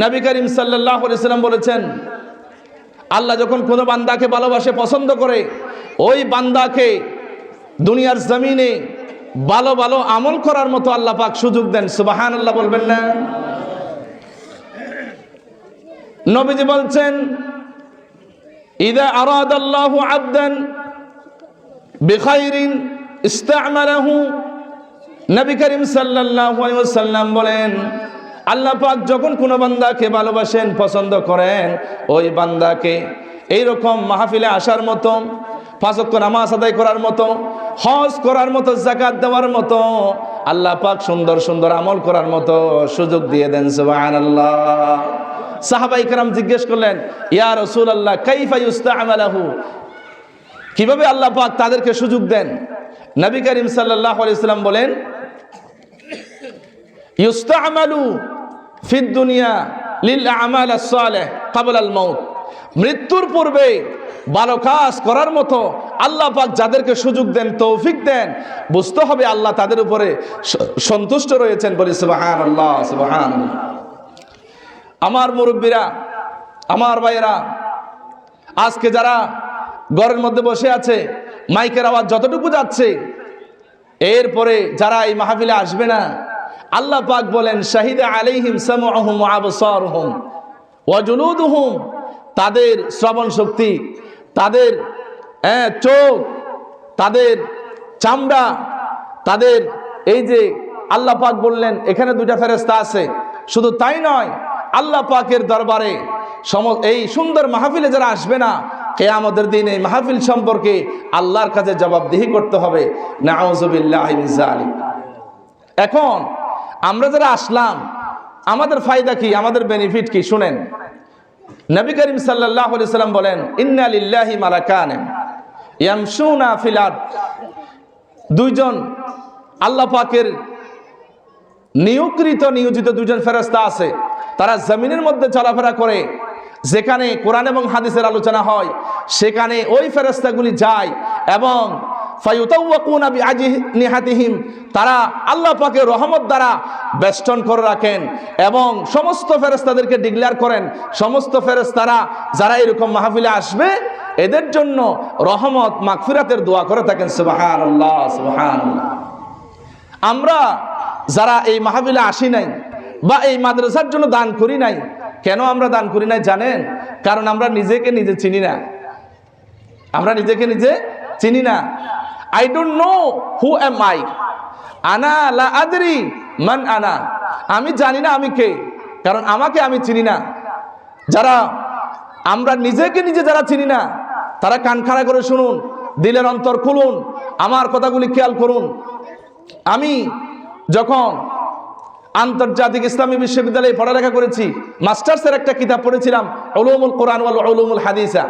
নবী করিম সাল্লাহ সাল্লাম বলেছেন, আল্লাহ যখন কোনো বান্দাকে ভালোবাসে, পছন্দ করে, ওই বান্দাকে দুনিয়ার জমিনে ভালো ভালো আমল করার মতো আল্লাহ পাক সুযোগ দেন। সুবাহান আল্লাহ বলবেন না? নবীজি বলছেন, ইদা আরাদাল্লাহু আবদান বিখাইরিন ইস্তামালাহু, নবী করিম সাল্লাল্লাহু আলাইহি ওয়াসাল্লাম বলেন আল্লাহ পাক যখন কোনো বান্দাকে ভালোবাসেন, পছন্দ করেন, ওই বান্দাকে এইরকম মাহফিলে আসার মতো পাঁচক্য নামাজ আদায় করার মতো, হজ করার মতো জাকাত দেওয়ার মতো, আল্লাহ পাক সুন্দর সুন্দর আমল করার মতো সুযোগ দিয়ে দেন, সুবহানাল্লাহ। সাহাবাই কারাম জিজ্ঞেস করলেন, ইয়া রসুল আল্লাহ কাইফা ইউস্তামালাহু? কীভাবে আল্লাহ পাক তাদেরকে সুযোগ দেন? নবী করিম সাল্লাল্লাহু আলাইহি সাল্লাম বলেন, ইউস্তামালু ফিদ দুনিয়া লিল আমাল সালেহ ক্বাবল আল মাউত মৃত্যুর পূর্বে ভালো কাজ করার মতো আল্লাহ পাক যাদেরকে সুযোগ দেন, তৌফিক দেন, বুঝতে হবে আল্লাহ তাদের উপরে সন্তুষ্ট রয়েছেন বলি সুবহানাল্লাহ সুবহানাল্লাহ। আমার মুরব্বীরা, আমার ভাইয়েরা, আজকে যারা ঘরের মধ্যে বসে আছে, মাইকের আওয়াজ যতটুকু যাচ্ছে, এরপরে যারা এই মাহফিলে আসবে না আল্লাহ পাক বলেন শাহিদা আলাইহিম সামুহুম আবসারহুম ওয়াজুলুদুহুম তাদের শ্রবণ শক্তি তাদের হ্যাঁ, চোখ তাদের চামড়া তাদের এই যে আল্লাহ পাক বললেন এখানে দুইটা ফেরেস্তা আছে। শুধু তাই নয় আল্লাহ পাকের দরবারে সম এই সুন্দর মাহফিলে যারা আসবে না কেয়ামতের দিন এই মাহফিল সম্পর্কে আল্লাহর কাছে জবাবদিহি করতে হবে। নাউজুবিল্লাহ মিন জালিক। এখন আমরা যারা আসলাম, আমাদের ফায়দা কি? আমাদের বেনিফিট কি? শুনেন। নবী করিম সাল্লাম বলেন দুইজন আল্লাহ পাকের নিয়োগকৃত, নিয়োজিত দুজন ফেরস্তা আছে। তারা জমিনের মধ্যে চলাফেরা করে। যেখানে কোরআন এবং হাদিসের আলোচনা হয়, সেখানে ওই ফেরস্তাগুলি যায় এবং বিআজনিহাতিহিম তারা আল্লাহ পাকের রহমত দ্বারা বেষ্টন করে রাখেন এবং সমস্ত ফেরেস্তাদেরকে ডিক্লেয়ার করেন। সমস্ত ফেরেস্তারা যারা এরকম মাহফিলে আসবে, এদের জন্য রহমত, মাগফিরাতের দোয়া করে থাকেন। সুবহানাল্লাহ সুবহানাল্লাহ। আমরা যারা এই মাহফিলে আসি নাই বা এই মাদ্রাসার জন্য দান করি নাই, কেন আমরা দান করি নাই জানেন? কারণ আমরা নিজেকে নিজে চিনি না। আমরা নিজেকে নিজে চিনি না। I don't know who am I আনা লা আদরি মান আনা আমি জানি না আমি কে, কারণ আমাকে আমি চিনি না। যারা আমরা নিজেকে নিজে যারা চিনি না, তারা কান খাড়া করে শুনুন, দিলের অন্তর খুলুন, আমার কথাগুলি খেয়াল করুন। আমি যখন আন্তর্জাতিক ইসলামী বিশ্ববিদ্যালয়ে পড়ালেখা করেছি মাস্টার্সের একটা কিতাব পড়েছিলাম অলুমুল কোরআন ওয়াল অলুমুল হাদিসা।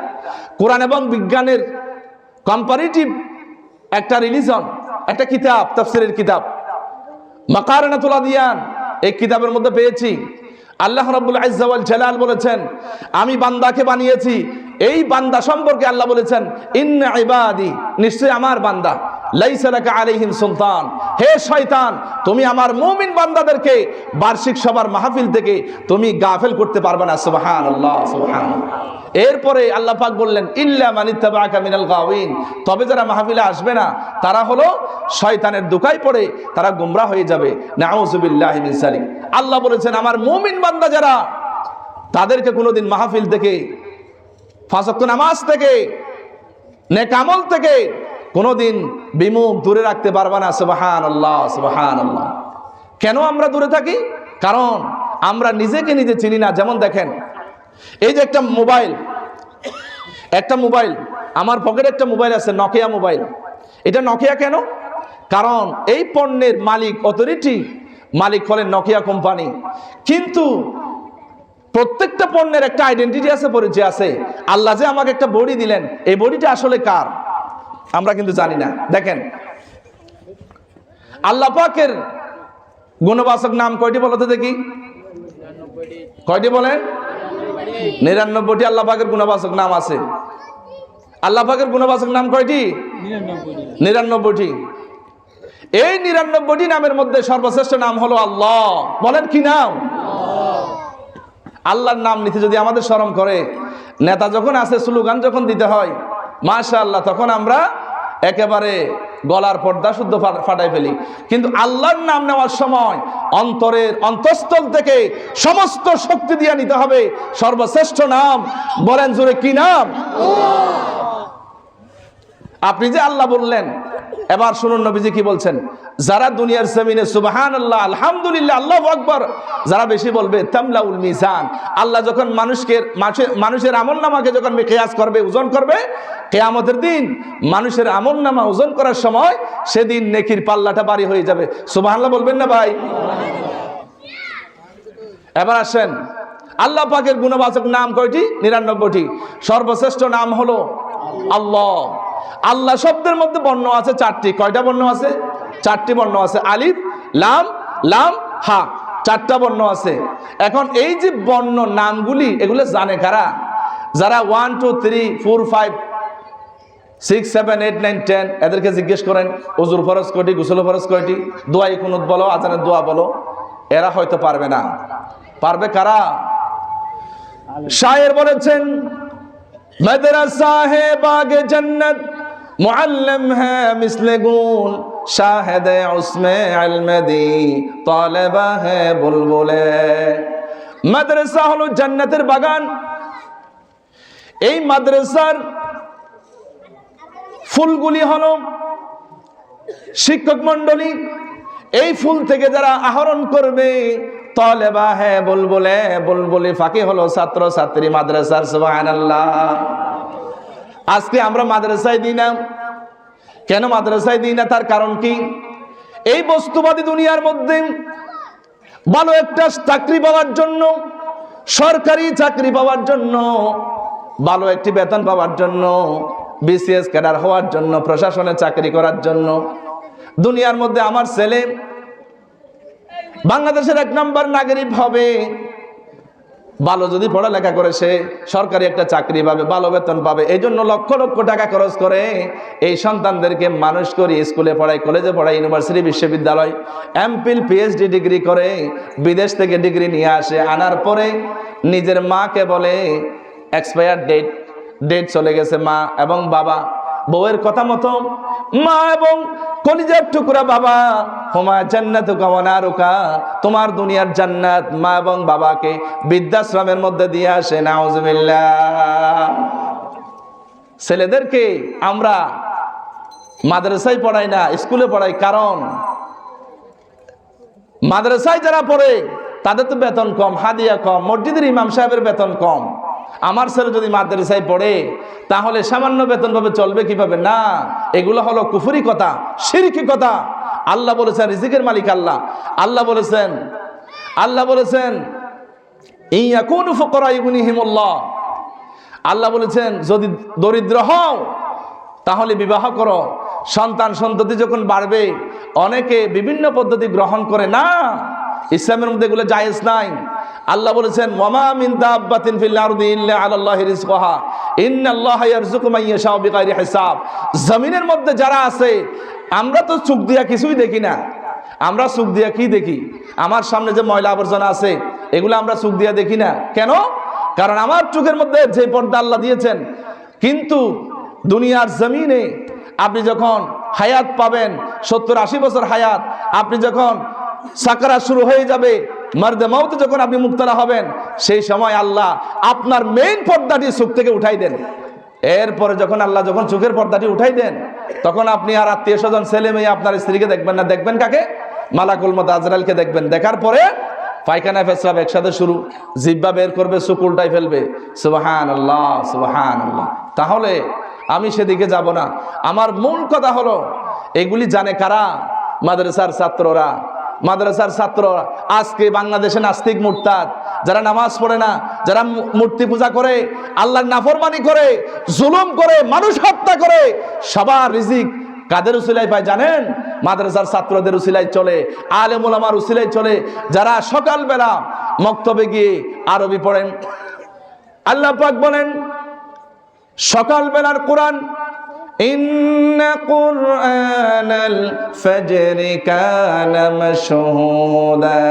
কোরআন এবং বিজ্ঞানের কম্পারিটিভ একটা রিলিজন একটা কিতাব, তাফসিরের কিতাব। মাকারনাতুল আদিয়ান, এই কিতাবের মধ্যে পেয়েছি। আল্লাহ রাব্বুল আইজ্জাওয়াল জালাল বলেছেন, আমি বান্দাকে বানিয়েছি এই বান্দা সম্পর্কে আল্লাহ বলেছেন, ইন্না ইবাদি, নিশ্চয়ই আমার বান্দা। লাইসা লাকা আলাইহিম সুলতান। হে শয়তান, তুমি আমার মুমিন বান্দাদেরকে বার্ষিক সবার মাহফিল থেকে তুমি গাফেল করতে পারবে না। সুবহানাল্লাহ সুবহানাল্লাহ। এরপরে আল্লাহ বললেন, ইল্লা মানিত্তাবাকা মিনাল গাওয়িন। তবে যারা মাহফিলে আসবে না, তারা হলো শয়তানের দুকায় পড়ে, তারা গুমরা হয়ে যাবে। নাউজুবিল্লাহি মিন জালিক আল্লাহ বলেছেন, আমার মুমিন বান্দা যারা, তাদেরকে কোনোদিন মাহফিল থেকে ফাঁসক্ত নামাজ থেকে নেকামল থেকে কোনোদিন বিমুখ দূরে রাখতে পারবে না সুবাহান আল্লাহ সুবাহান আল্লাহ কেন আমরা দূরে থাকি? কারণ আমরা নিজেকে নিজে চিনি না। যেমন দেখেন, এই যে একটা মোবাইল একটা মোবাইল, আমার পকেটে একটা মোবাইল আছে, নকিয়া মোবাইল। এটা নকিয়া কেন? কারণ এই পণ্যের মালিক, অথরিটি মালিক হলেন নকিয়া কোম্পানি। কিন্তু প্রত্যেকটা পণ্যের একটা আইডেন্টিটি আছে পরিচয় আছে। আল্লাহ যে আমাকে একটা বডি দিলেন এই বডিটা আসলে কার? আমরা কিন্তু জানি না। দেখেন আল্লাহ পাকের গুণবাচক নাম কয়টি বলতে দেখি? কয়টি বলেন? নিরানব্বইটি আল্লাহ পাকের গুণবাচক নাম আছে। আল্লাহ পাকের গুণবাচক নাম কয়টি? নিরানব্বইটি। এই নিরানব্বইটি নামের মধ্যে সর্বশ্রেষ্ঠ নাম হলো আল্লাহ। বলেন কি নাম? আল্লাহর নাম নিতে যদি আমাদের স্মরণ করে, নেতা যখন আসে স্লোগান যখন দিতে হয় মাশা আল্লাহ তখন আমরা একেবারে গলার পর্দা শুদ্ধ ফাটাই ফেলি। কিন্তু আল্লাহর নাম নেওয়ার সময় অন্তরের অন্তঃস্থল থেকে সমস্ত শক্তি দিয়ে নিতে হবে। সর্বশ্রেষ্ঠ নাম, বলেন জোরে কি নাম? আপনি যে আল্লাহ বললেন এবার শুনুন নবীজি কি বলছেন? যারা দুনিয়ার জমিনে সুবাহান আল্লাহ আলহামদুলিল্লাহ, আল্লাহ আকবর, যারা বেশি বলবে, তামলাউল মিজান, আল্লাহ যখন মানুষকে, মানুষের- আমল নামাকে যখন কেয়াস করবে, ওজন করবে, কেয়ামতের দিন মানুষের আমল নামা ওজন করার সময় সেদিন নেকির পাল্লাটা বাড়ি হয়ে যাবে। সুবাহান্লাহ বলবেন না ভাই? এবার আসেন। আল্লাহ পাকের গুণবাচক নাম কয়টি? নিরানব্বইটি। সর্বশ্রেষ্ঠ নাম হলো আল্লাহ। আল্লাহ শব্দের মধ্যে বর্ণ আছে চারটি। কয়টা বর্ণ আছে? চারটি বর্ণ আছে। আলিফ, লাম লাম, হা। চারটা বর্ণ আছে। এখন এই যে বর্ণ নামগুলি, এগুলো জানে কারা? যারা one two three four five six seven eight nine ten এদেরকে জিজ্ঞেস করেন অজুর ফরজ কয়টি? গুসল ফরজ কয়টি? দোয়াই কুনুত বলো, আজানের দোয়া বলো। এরা হয়তো পারবে না। পারবে কারা? শায়ের বলেছেন মদরসা হে বাগে জন্নত মুআল্লিম है मिसल गुल शाहिद उसमें इल्म दी तालिबा है बुलबुले মাদ্রাসা হলো জান্নাতের বাগান এই মাদ্রাসার ফুলগুলি হলো শিক্ষক মন্ডলী এই ফুল থেকে যারা আহরণ করবে তলেবা হ্যাঁ বুলবুলে, বুলবুলি ফাঁকি হলো ছাত্র ছাত্রী মাদ্রাসার, সুবহানাল্লাহ। আজকে আমরা মাদ্রাসায় দিই না। কেন মাদ্রাসায় দিই না? তার কারণ কি? এই বস্তুবাদী দুনিয়ার মধ্যে ভালো একটা চাকরি পাওয়ার জন্য, সরকারি চাকরি পাওয়ার জন্য, ভালো একটি বেতন পাওয়ার জন্য, বিসিএস ক্যাডার হওয়ার জন্য, প্রশাসনে চাকরি করার জন্য, দুনিয়ার মধ্যে আমার ছেলে বাংলাদেশের এক নম্বর নাগরিক হবে। ভালো যদি পড়ালেখা করে, সে সরকারি একটা চাকরি পাবে, ভালো বেতন পাবে এই জন্য লক্ষ লক্ষ টাকা খরচ করে এই সন্তানদেরকে মানুষ করি স্কুলে পড়ায়, কলেজে পড়ায়, ইউনিভার্সিটি, বিশ্ববিদ্যালয় এমপিল পিএইচডি ডিগ্রি করে বিদেশ থেকে ডিগ্রি নিয়ে আসে। আনার পরে নিজের মাকে বলে এক্সপায়ার ডেট ডেট চলে গেছে মা এবং বাবা। বউয়ের কথা মতো মা এবং কলিজার টুকরা বাবা, হোমা জান্নাত কামনারুকা তোমার দুনিয়ার জান্নাত মা এবং বাবাকে বৃদ্ধাশ্রমের মধ্যে দিয়ে আসে, নাউজুবিল্লাহ। ছেলেদেরকে আমরা মাদ্রাসায় পড়াই না, স্কুলে পড়াই, কারণ মাদ্রাসায় যারা পড়ে, তাদের তো বেতন কম, হাদিয়া কম, মসজিদের ইমাম সাহেবের বেতন কম। আমার ছেলে যদি মাদ্রাসায় পড়ে, তাহলে সামান্য বেতন পাবে চলবে কীভাবে? না, এগুলো হলো কুফুরি কথা, সিরকি কথা। আল্লাহ বলেছেন, রিজিকের মালিক আল্লাহ। আল্লাহ বলেছেন আল্লাহ বলেছেন ইয়া কোন ফকরা ইগুনিহিমুল্লাহ আল্লাহ বলেছেন, যদি দরিদ্র হও, তাহলে বিবাহ করো। সন্তান সন্ততি যখন বাড়বে, অনেকে বিভিন্ন পদ্ধতি গ্রহণ করে না। ইসলামের মধ্যে এগুলো জায়েজ নাই। আল্লাহ বলেছেন, ওয়ামা মিন দাব্বাতিন ফিল আরদি ইল্লা আলাল্লাহি রিজকুহা। ইন্নাল্লাহা ইয়ারযুকু মান ইয়াশাউ বিগাইরি হিসাব। জমিনের মধ্যে যারা আছে, আমরা তো চোখ দিয়া কিছুই দেখি না। আমরা চোখ দিয়া কি দেখি? আমার সামনে যে ময়লা আবর্জনা আছে, এগুলো আমরা চোখ দিয়া দেখি না। কেন? কারণ আমার চোখের মধ্যে যে পর্দা আল্লাহ দিয়েছেন, কিন্তু দুনিয়ার জমিনে আপনি যখন হায়াত পাবেন, সত্তর আশি বছর হায়াত, আপনি যখন সাকারা শুরু হয়ে যাবে মারদে মাউতে যখন আপনি মুক্তলা হবেন, সেই সময় আল্লাহ আপনার মেইন পর্দাটি চোখ থেকে উঠাই দেন। এরপরে যখন আল্লাহ যখন চোখের পর্দাটি উঠাই দেন, তখন আপনি আর আত্মীয় স্বজন, ছেলে মেয়ে আপনার স্ত্রীকে দেখবেন না। দেখবেন কাকে? মালাকুল মত আজরালকে দেখবেন। দেখার পরে পায়খানা ফেসলাম একসাথে শুরু। জিব্বা বের করবে সুখ উল্টাই ফেলবে। সুবাহান আল্লাহ সুবাহান আল্লাহ তাহলে আমি সেদিকে যাব না। আমার মূল কথা হলো, এগুলি জানে কারা? মাদ্রাসার ছাত্ররা। মাদ্রাসার ছাত্ররা আজকে বাংলাদেশে নাস্তিক মুরতাদ। যারা নামাজ পড়ে না, যারা মূর্তি পূজা করে, আল্লাহর নাফরমানি করে, জুলুম করে, মানুষ হত্যা করে, সবার রিজিক কাদের উসিলাই পায় জানেন? মাদ্রাসার ছাত্রদের উসিলাই চলে, আলেমুল আমার উসিলাই চলে। যারা সকালবেলা মক্তবে গিয়ে আরবি পড়েন, আল্লাহ পাক বলেন, সকালবেলার কোরআন إن قرآن الفجر كان مشهودا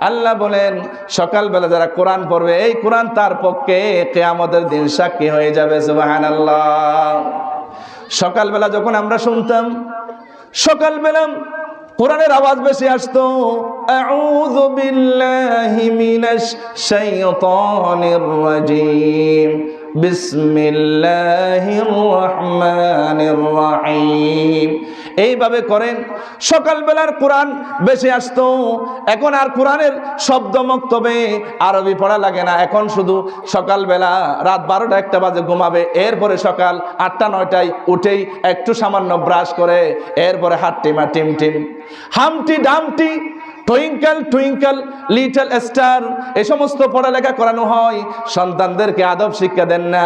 আল্লাহ বলেন সকালবেলা যারা কোরআন পড়বে এই কোরআন তার পক্ষে কেয়ামতের দিন সাক্ষী হয়ে যাবে সুবাহান আল্লাহ সকালবেলা যখন আমরা শুনতাম সকালবেলা কোরআনের আওয়াজ বেশি আসতো আউযু বিল্লাহি মিনাশ শাইতানির রাজিম বিসমিল্লাহির রহমানির রহিম এইভাবে করেন। সকালবেলার কোরআন বেশি আসতো। এখন আর কোরআনের শব্দ মক্তবে আরবি পড়া লাগে না। এখন শুধু সকালবেলা রাত বারোটা একটা বাজে ঘুমাবে। এরপরে সকাল আটটা, নয়টায় উঠেই একটু সামান্য ব্রাশ করে, এরপরে হাট্টিমা টিম team. Humpty, Dumpty twinkle twinkle little star এই সমস্ত পড়ালেখা করানো হয়। সন্তানদেরকে আদব শিক্ষা দেন না।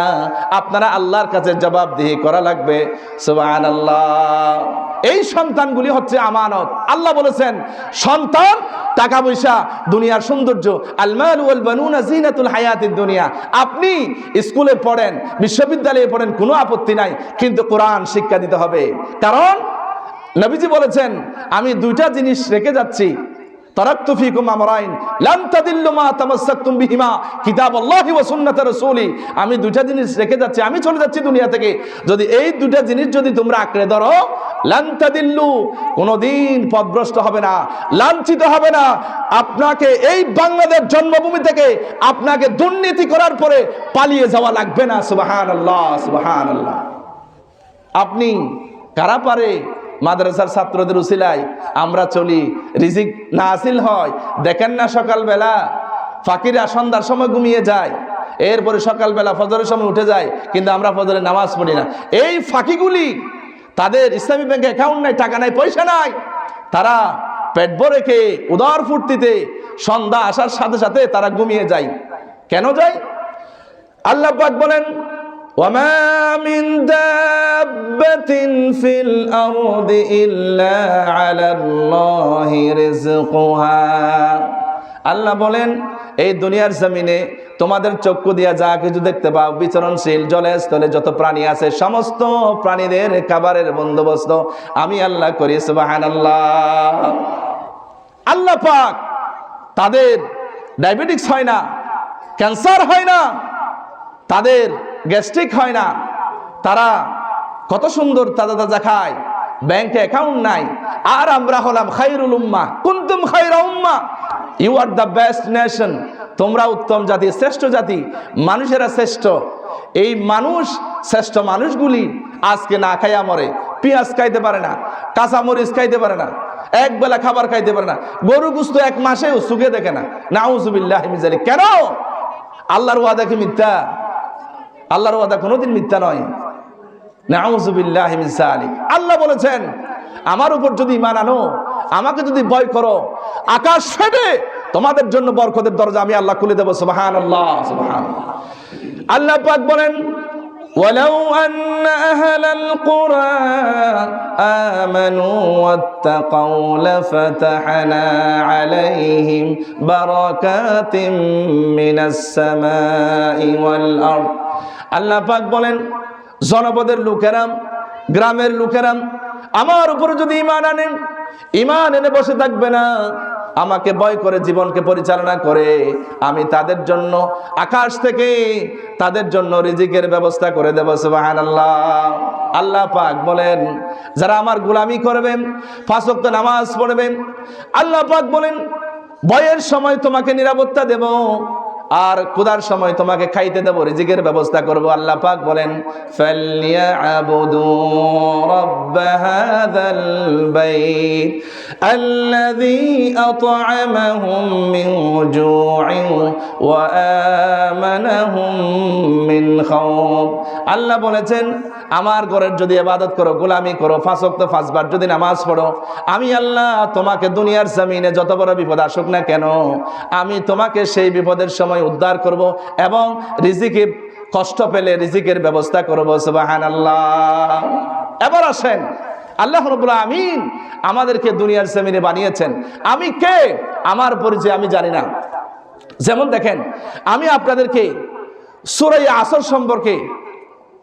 আপনারা আল্লাহর কাছে জবাবদিহি করা লাগবে। সুবাহ আল্লাহ এই সন্তানগুলি হচ্ছে আমানত। আল্লাহ বলেছেন, সন্তান টাকা পয়সা দুনিয়ার সৌন্দর্য জিনাতুল হায়াতিদ দুনিয়া। আপনি স্কুলে পড়েন, বিশ্ববিদ্যালয়ে পড়েন, কোনো আপত্তি নাই, কিন্তু কোরআন শিক্ষা দিতে হবে। কারণ, নবীজি বলেছেন, আমি দুইটা জিনিস রেখে যাচ্ছি তারাক্তু ফিকুম আমরাইন লান তাদিল্লু মা তামাসসাকতুম বিহিমা। কিতাবাল্লাহি ওয়া সুন্নাত রাসূলি, আমি দুইটা জিনিস রেখে যাচ্ছি, আমি চলে যাচ্ছি দুনিয়া থেকে। যদি এই দুইটা জিনিস যদি তোমরা আঁকড়ে ধরো লান তাদিল্লু, কোনোদিন পথভ্রষ্ট হবে না, লাঞ্ছিত হবে না। আপনাকে এই বাংলাদেশ জন্মভূমি থেকে আপনাকে দুর্নীতি করার পরে পালিয়ে যাওয়া লাগবে না, সুবহানাল্লাহ সুবহানাল্লাহ। আপনি কারা পারে মাদ্রাসার ছাত্রদের উচিলায় আমরা চলি। রিজিক না আসিল হয়, দেখেন না সকালবেলা। ফাকিরা সন্ধ্যার সময় ঘুমিয়ে যায়, এরপরে সকালবেলা ফজরের সময় উঠে যায়, কিন্তু আমরা ফজরে নামাজ পড়ি না। এই ফাঁকিগুলি তাদের ইসলামী ব্যাংকে অ্যাকাউন্ট নাই, টাকা নাই, পয়সা নাই। তারা পেট ভরে খেয়ে উদার ফুর্তিতে সন্ধ্যা আসার সাথে সাথে তারা ঘুমিয়ে যায়। কেন যায়? আল্লাহ বলেন ওয়ামা دابة في الأرض إلا على الله رزقها আল্লাহ বলেন এই দুনিয়ার জমিনে তোমাদের চক্ষু দিয়া যা কিছু দেখতে পাও বিচরণশীল জলে স্থলে যত প্রাণী আছে সমস্ত প্রাণীদের খাবারের বন্দোবস্ত আমি আল্লাহ করি সুবাহান আল্লাহ আল্লাহ পাক তাদের ডায়াবেটিক্স হয় না ক্যান্সার হয় না তাদের গ্যাস্ট্রিক হয় না তারা কত সুন্দর তাজা তাজা খায়। ব্যাংকে অ্যাকাউন্ট নাই। আর আমরা হলাম খাইরুল উম্মা। কুন্তুম খাইরা উম্মা? You are the best nation তোমরা উত্তম জাতি, শ্রেষ্ঠ জাতি। মানুষেরা শ্রেষ্ঠ। এই মানুষ, শ্রেষ্ঠ মানুষগুলি আজকে না খাইয়া মরে। পেঁয়াজ খাইতে পারে না কাঁচা মরিচ খাইতে পারে না, এক বেলা খাবার খাইতে পারে না। গরু গুস্ত এক মাসেও সুখে দেখে না। নাউজুবিল্লাহ কেন? আল্লাহর ওয়াদা কি মিথ্যা? আল্লাহর ওয়াদা কোনোদিন মিথ্যা নয়। আল্লাহ বলেছেন আমার উপর যদি ইমান আনো আমাকে যদি ভয় করো আকাশ ফেটে তোমাদের জন্য বরকতের দরজা আমি আল্লাহ খুলে দেবো সুবহানাল্লাহ সুবহানাল্লাহ আল্লাহ পাক বলেন ولو أن أهل القرى آمنوا واتقوا لفتحنا عليهم بركات من السماء والأرض আল্লাহ পাক বলেন জনপদের লোকেরাম, গ্রামের লোকেরাম, আমার উপরে যদি ইমান আনেন ইমান এনে বসে থাকবে না। আমাকে ভয় করে, জীবনকে পরিচালনা করে। আমি তাদের জন্য আকাশ থেকে তাদের জন্য রিজিকের ব্যবস্থা করে দেবো সুবাহান আল্লাহ আল্লাহ পাক বলেন, যারা আমার গোলামি করবেন ফাঁসক্ত নামাজ পড়বেন, আল্লাহ পাক বলেন বয়ের সময় তোমাকে নিরাপত্তা দেব। আর কুদার সময় তোমাকে খাইতে দেবো রিজিকের ব্যবস্থা করব। আল্লাহ পাক বলেন আল্লাহ বলেছেন আমার ঘরের যদি ইবাদত করো, গোলামি করো ওয়াক্ত পাঁচবার যদি নামাজ পড়ো, আমি আল্লাহ তোমাকে দুনিয়ার জমিনে যত বড় বিপদ আসুক না কেন, আমি তোমাকে সেই বিপদের সময় উদ্ধার করব এবং রিজিকে কষ্ট পেলে রিজিকের ব্যবস্থা করব সুবাহান আল্লাহ এবার আসেন, আল্লাহ রবুল্লা আমিন আমাদেরকে দুনিয়ার জমিনে বানিয়েছেন। আমি কে? আমার পরিচয় আমি জানি না। যেমন দেখেন, আমি আপনাদেরকে সুরাই আসর সম্পর্কে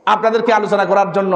আপনাদেরকে আলোচনা করার জন্য